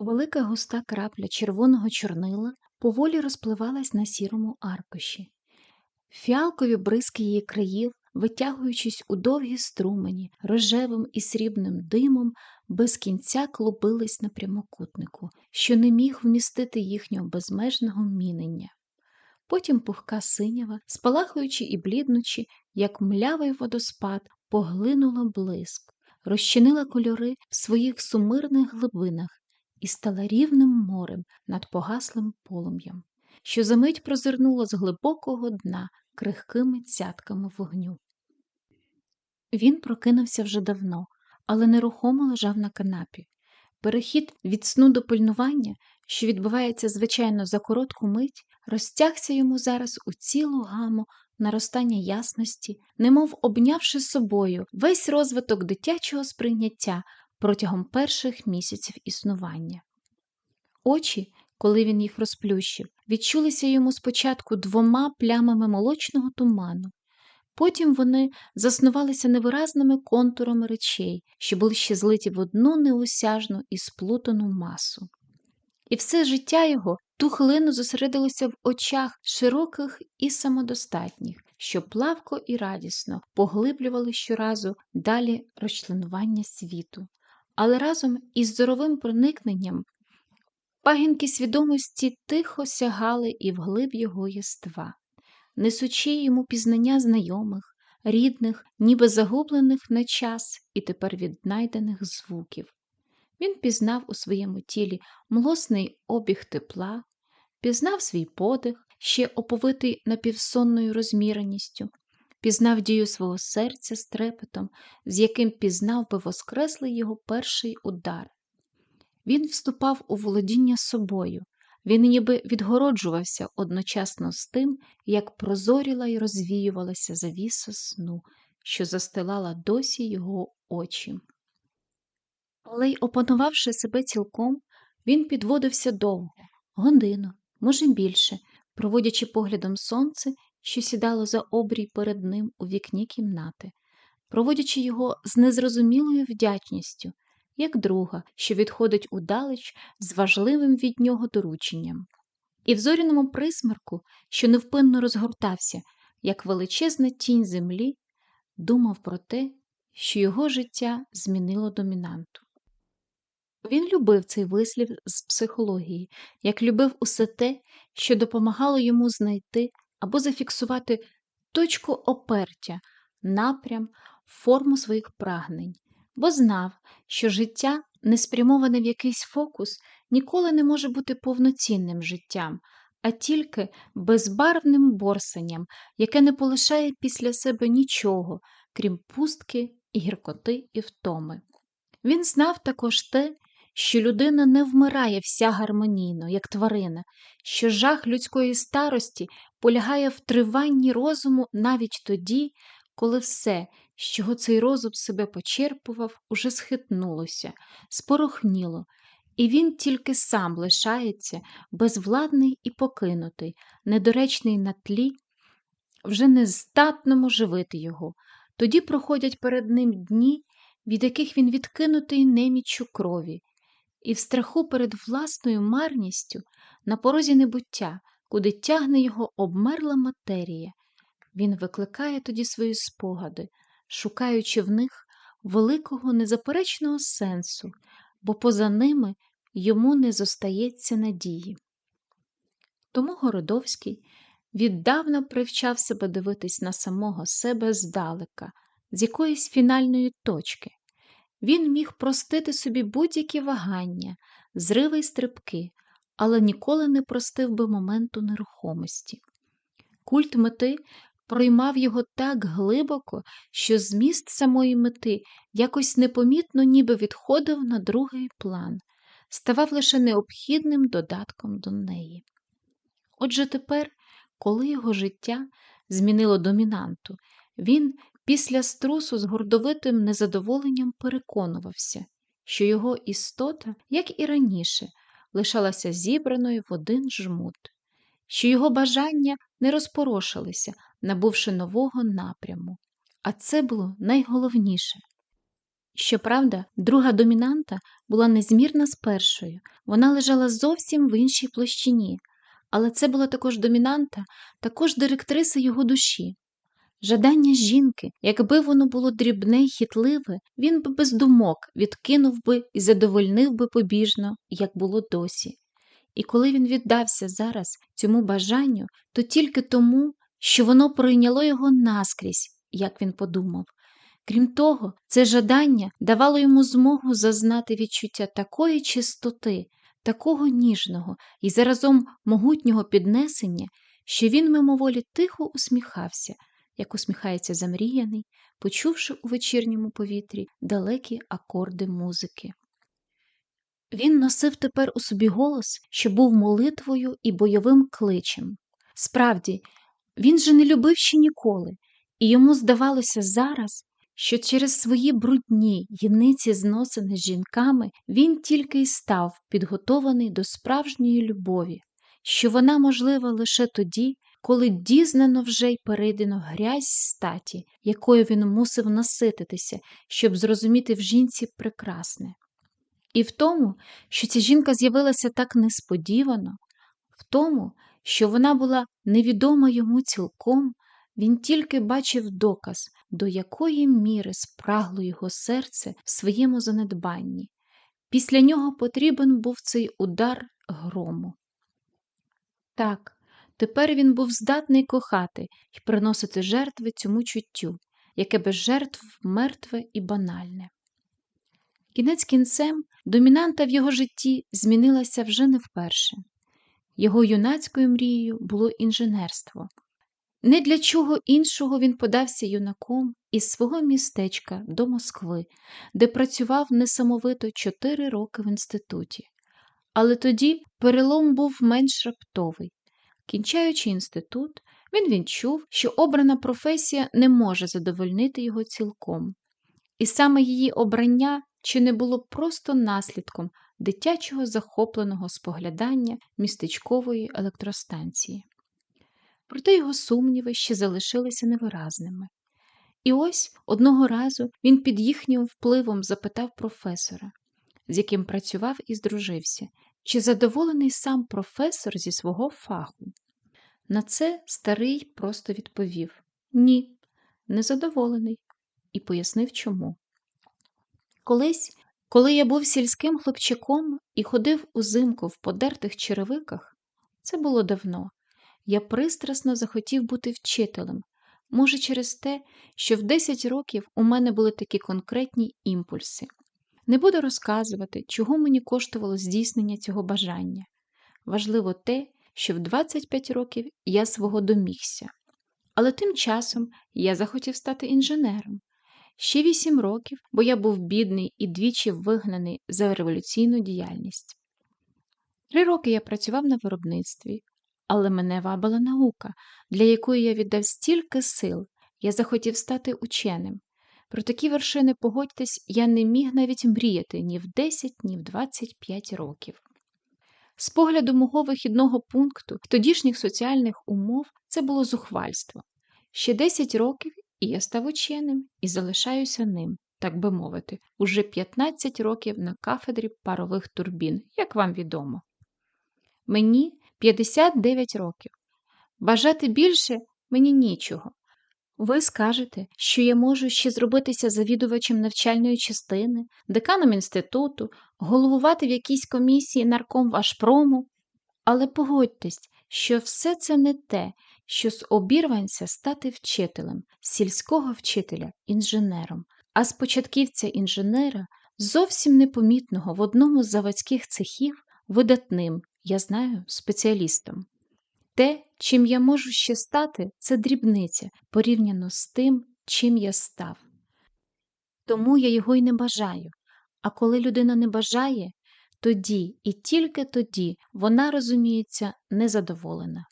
Велика густа крапля червоного чорнила поволі розпливалась на сірому аркуші. Фіалкові бризки її країв, витягуючись у довгі струмені, рожевим і срібним димом, без кінця клубились на прямокутнику, що не міг вмістити їхнього безмежного мінення. Потім пухка синява, спалахуючи і бліднучи, як млявий водоспад, поглинула блиск, розчинила кольори в своїх сумирних глибинах і стала рівним морем над погаслим полум'ям, що за мить прозирнуло з глибокого дна крихкими цятками вогню. Він прокинувся вже давно, але нерухомо лежав на канапі. Перехід від сну до пильнування, що відбувається, звичайно, за коротку мить, розтягся йому зараз у цілу гаму наростання ясності, немов обнявши собою весь розвиток дитячого сприйняття протягом перших місяців існування. Очі, коли він їх розплющив, відчулися йому спочатку двома плямами молочного туману, потім вони заснувалися невиразними контурами речей, що були ще злиті в одну неусяжну і сплутану масу. І все життя його ту хвилину зосередилося в очах широких і самодостатніх, що плавко і радісно поглиблювали щоразу далі розчленування світу але разом із зоровим проникненням пагінки свідомості тихо сягали і вглиб його єства, несучи йому пізнання знайомих, рідних, ніби загублених на час і тепер віднайдених звуків. Він пізнав у своєму тілі млосний обіг тепла, пізнав свій подих, ще оповитий напівсонною розміреністю, пізнав дію свого серця з трепетом, з яким пізнав би воскреслий його перший удар. Він вступав у володіння собою, він ніби відгороджувався одночасно з тим, як прозоріла й розвіювалася завіса сну, що застилала досі його очі. Але й опанувавши себе цілком, він підводився довго, годину, може більше, проводячи поглядом сонце що сідало за обрій перед ним у вікні кімнати, проводячи його з незрозумілою вдячністю, як друга, що відходить удалеч з важливим від нього дорученням. І в зоряному присмерку, що невпинно розгортався, як величезна тінь землі, думав про те, що його життя змінило домінанту. Він любив цей вислів з психології, як любив усе те, що допомагало йому знайти або зафіксувати точку опертя, напрям, форму своїх прагнень, бо знав, що життя, не спрямоване в якийсь фокус, ніколи не може бути повноцінним життям, а тільки безбарвним борсанням, яке не полишає після себе нічого, крім пустки, гіркоти і втоми. Він знав також те, що людина не вмирає вся гармонійно, як тварина, що жах людської старості полягає в триванні розуму навіть тоді, коли все, з чого цей розум себе почерпував, уже схитнулося, спорохніло, і він тільки сам лишається безвладний і покинутий, недоречний на тлі, вже не здатному живити його. Тоді проходять перед ним дні, від яких він відкинутий неміччю крові, і в страху перед власною марністю на порозі небуття, куди тягне його обмерла матерія, він викликає тоді свої спогади, шукаючи в них великого незаперечного сенсу, бо поза ними йому не зостається надії. Тому Городовський віддавна привчав себе дивитись на самого себе здалека, з якоїсь фінальної точки, він міг простити собі будь-які вагання, зриви й стрибки, але ніколи не простив би моменту нерухомості. Культ мети проймав його так глибоко, що зміст самої мети якось непомітно ніби відходив на другий план, ставав лише необхідним додатком до неї. Отже тепер, коли його життя змінило домінанту, він після струсу з гордовитим незадоволенням переконувався, що його істота, як і раніше, лишалася зібраною в один жмут, що його бажання не розпорошилися, набувши нового напряму. А це було найголовніше. Щоправда, друга домінанта була незмірна з першою, вона лежала зовсім в іншій площині, але це була також домінанта, також директриса його душі. Жадання жінки, якби воно було дрібне й хитливе, він би без думок відкинув би і задовольнив би побіжно, як було досі. І коли він віддався зараз цьому бажанню, то тільки тому, що воно пройняло його наскрізь, як він подумав. Крім того, це жадання давало йому змогу зазнати відчуття такої чистоти, такого ніжного і заразом могутнього піднесення, що він мимоволі тихо усміхався, як усміхається замріяний, почувши у вечірньому повітрі далекі акорди музики. Він носив тепер у собі голос, що був молитвою і бойовим кличем. Справді, він же не любив ще ніколи, і йому здавалося зараз, що через свої брудні єниці зносини з жінками він тільки й став підготований до справжньої любові, що вона можлива лише тоді, коли дізнано вже й перейдено грязь статі, якою він мусив насититися, щоб зрозуміти в жінці прекрасне. І в тому, що ця жінка з'явилася так несподівано, в тому, що вона була невідома йому цілком, він тільки бачив доказ, до якої міри спрагло його серце в своєму занедбанні. Після нього потрібен був цей удар грому. Так, тепер він був здатний кохати і приносити жертви цьому чуттю, яке без жертв мертве і банальне. Кінець кінцем домінанта в його житті змінилася вже не вперше. Його юнацькою мрією було інженерство. Не для чого іншого він подався юнаком із свого містечка до Москви, де працював несамовито чотири роки в інституті. Але тоді перелом був менш раптовий. Кінчаючи інститут, він відчув, що обрана професія не може задовольнити його цілком. І саме її обрання чи не було просто наслідком дитячого захопленого споглядання містечкової електростанції. Проте його сумніви ще залишилися невиразними. І ось одного разу він під їхнім впливом запитав професора, з яким працював і здружився, чи задоволений сам професор зі свого фаху. На це старий просто відповів Ні, незадоволений, і пояснив чому. Колись, коли я був сільським хлопчаком і ходив узимку в подертих черевиках, це було давно, я пристрасно захотів бути вчителем, може, через те, що в 10 років у мене були такі конкретні імпульси. Не буду розказувати, чого мені коштувало здійснення цього бажання. Важливо те, що в 25 років я свого домігся. Але тим часом я захотів стати інженером. Ще вісім років, бо я був бідний і двічі вигнаний за революційну діяльність. Три роки я працював на виробництві, але мене вабила наука, для якої я віддав стільки сил, я захотів стати ученим. Про такі вершини, погодьтесь, я не міг навіть мріяти ні в 10, ні в 25 років. З погляду мого вихідного пункту тодішніх соціальних умов це було зухвальство. Ще 10 років і я став ученим і залишаюся ним, так би мовити, уже 15 років на кафедрі парових турбін, як вам відомо. Мені 59 років. Бажати більше мені нічого. Ви скажете, що я можу ще зробитися завідувачем навчальної частини, деканом інституту, головувати в якійсь комісії нарком вашпрому, але погодьтесь, що все це не те, що з обірванця стати вчителем, сільського вчителя, інженером, а з початківця інженера, зовсім непомітного в одному з заводських цехів, видатним, я знаю, спеціалістом. Те, чим я можу ще стати, це дрібниця порівняно з тим, чим я став. Тому я його й не бажаю. А коли людина не бажає, тоді і тільки тоді вона розуміється незадоволена.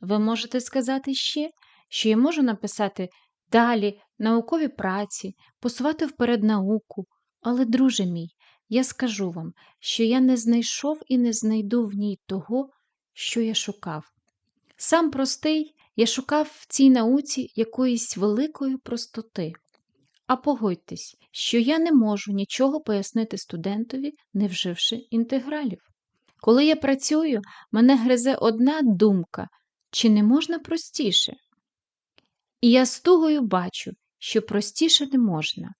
Ви можете сказати ще, що я можу написати далі наукові праці, посувати вперед науку, але, друже мій, я скажу вам, що я не знайшов і не знайду в ній того, що я шукав. Сам простий, я шукав в цій науці якоїсь великої простоти. А погодьтесь, що я не можу нічого пояснити студентові, не вживши інтегралів. Коли я працюю, мене гризе одна думка чи не можна простіше? І я з тугою бачу, що простіше не можна.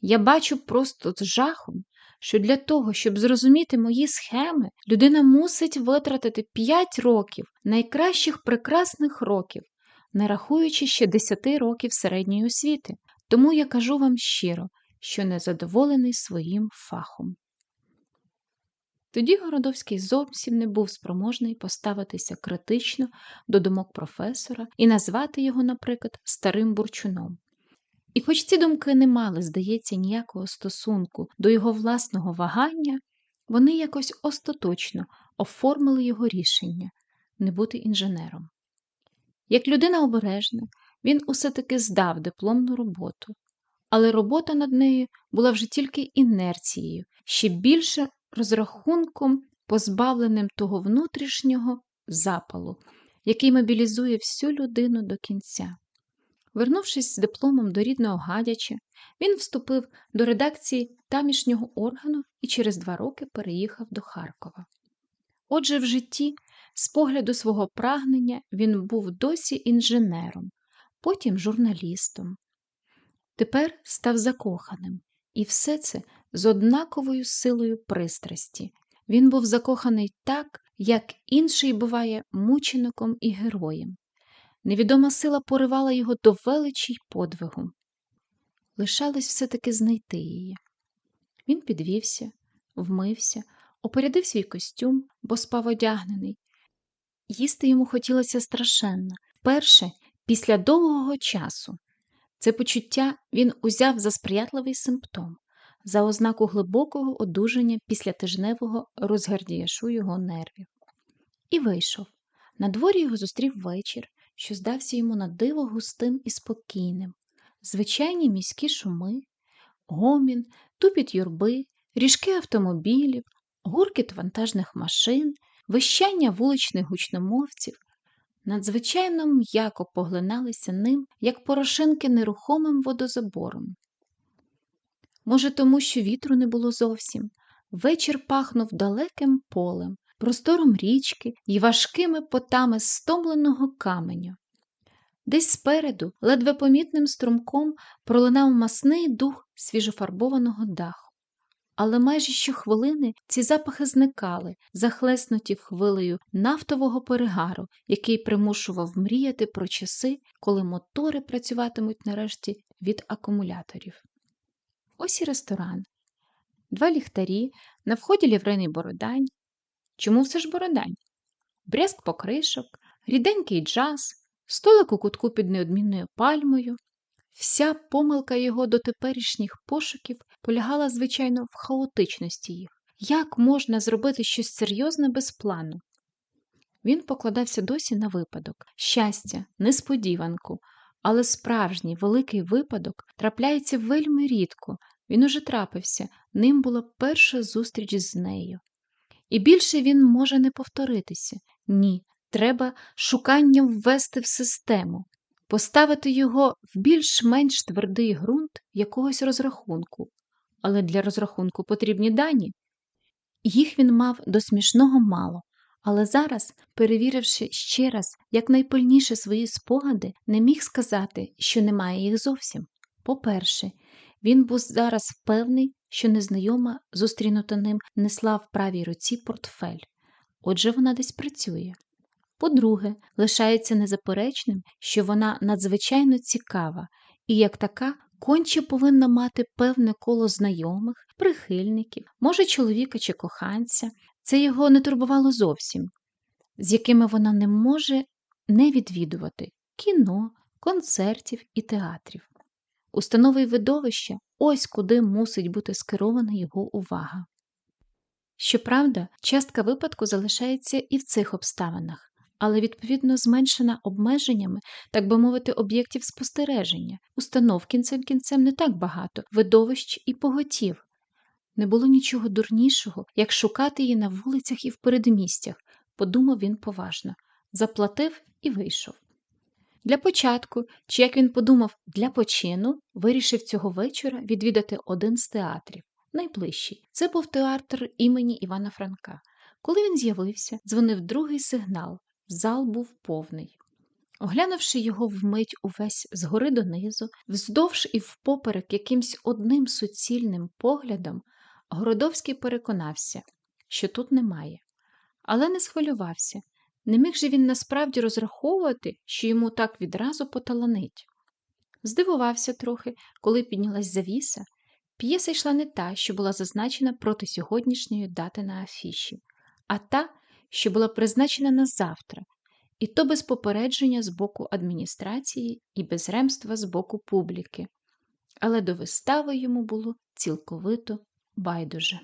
Я бачу просто з жахом, що для того, щоб зрозуміти мої схеми, людина мусить витратити 5 років найкращих прекрасних років, не рахуючи ще 10 років середньої освіти. Тому я кажу вам щиро, що незадоволений своїм фахом. Тоді Городовський зовсім не був спроможний поставитися критично до думок професора і назвати його, наприклад, старим бурчуном. І хоч ці думки не мали, здається, ніякого стосунку до його власного вагання, вони якось остаточно оформили його рішення не бути інженером. Як людина обережна, він усе таки здав дипломну роботу, але робота над нею була вже тільки інерцією, ще більше розрахунком, позбавленим того внутрішнього запалу, який мобілізує всю людину до кінця. Вернувшись з дипломом до рідного гадяча, він вступив до редакції тамішнього органу і через два роки переїхав до Харкова. Отже, в житті, з погляду свого прагнення, він був досі інженером, потім журналістом. Тепер став закоханим, і все це з однаковою силою пристрасті. Він був закоханий так, як інший буває мучеником і героєм. Невідома сила поривала його до величі й подвигу. Лишалось все-таки знайти її. Він підвівся, вмився, опорядив свій костюм, бо спав одягнений. Їсти йому хотілося страшенно, перше після довгого часу. Це почуття він узяв за сприятливий симптом, за ознаку глибокого одужання після тижневого розгардіяшу його нервів. І вийшов. На дворі його зустрів вечір, що здався йому на диво густим і спокійним, звичайні міські шуми, гомін, тупіт юрби, ріжки автомобілів, гуркіт вантажних машин, вищання вуличних гучномовців, надзвичайно м'яко поглиналися ним, як порошинки нерухомим водозабором. Може, тому що вітру не було зовсім, вечір пахнув далеким полем, простором річки і важкими потами стомленого каменю. Десь спереду, ледве помітним струмком, пролинав масний дух свіжофарбованого даху. Але майже щохвилини ці запахи зникали, захлеснуті хвилею нафтового перегару, який примушував мріяти про часи, коли мотори працюватимуть нарешті від акумуляторів. Ось і ресторан. Два ліхтарі, на вході ліврений бородань. Чому все ж бородань? Брязк покришок, ріденький джаз, столик у кутку під неодмінною пальмою. Вся помилка його до теперішніх пошуків полягала, звичайно, в хаотичності їх. Як можна зробити щось серйозне без плану? Він покладався досі на випадок, щастя, несподіванку, але справжній великий випадок трапляється вельми рідко. Він уже трапився, ним була перша зустріч з нею. І більше він може не повторитися. Ні, треба шуканням ввести в систему, поставити його в більш-менш твердий ґрунт якогось розрахунку. Але для розрахунку потрібні дані. Їх він мав до смішного мало, але зараз, перевіривши ще раз якнайпильніше свої спогади, не міг сказати, що немає їх зовсім. По-перше, він був зараз певний, що незнайома, зустрінута ним, несла в правій руці портфель. Отже, вона десь працює. По-друге, лишається незаперечним, що вона надзвичайно цікава і, як така, конче повинна мати певне коло знайомих, прихильників, може, чоловіка чи коханця. Це його не турбувало зовсім, з якими вона не може не відвідувати кіно, концертів і театрів. Установи й видовища ось куди мусить бути скерована його увага. Щоправда, частка випадку залишається і в цих обставинах, але відповідно зменшена обмеженнями, так би мовити, об'єктів спостереження, установ кінцем кінцем не так багато, видовищ і поготів. Не було нічого дурнішого, як шукати її на вулицях і в передмістях, подумав він поважно, заплатив і вийшов. Для початку, чи як він подумав, для почину, вирішив цього вечора відвідати один з театрів, найближчий. Це був театр імені Івана Франка. Коли він з'явився, дзвонив другий сигнал, зал був повний. Оглянувши його вмить увесь згори донизу, вздовж і впоперек якимсь одним суцільним поглядом, Городовський переконався, що тут немає, але не схвилювався. Не міг же він насправді розраховувати, що йому так відразу поталанить. Здивувався трохи, коли піднялась завіса. П'єса йшла не та, що була зазначена проти сьогоднішньої дати на афіші, а та, що була призначена на завтра, і то без попередження з боку адміністрації і без ремства з боку публіки. Але до вистави йому було цілковито байдуже.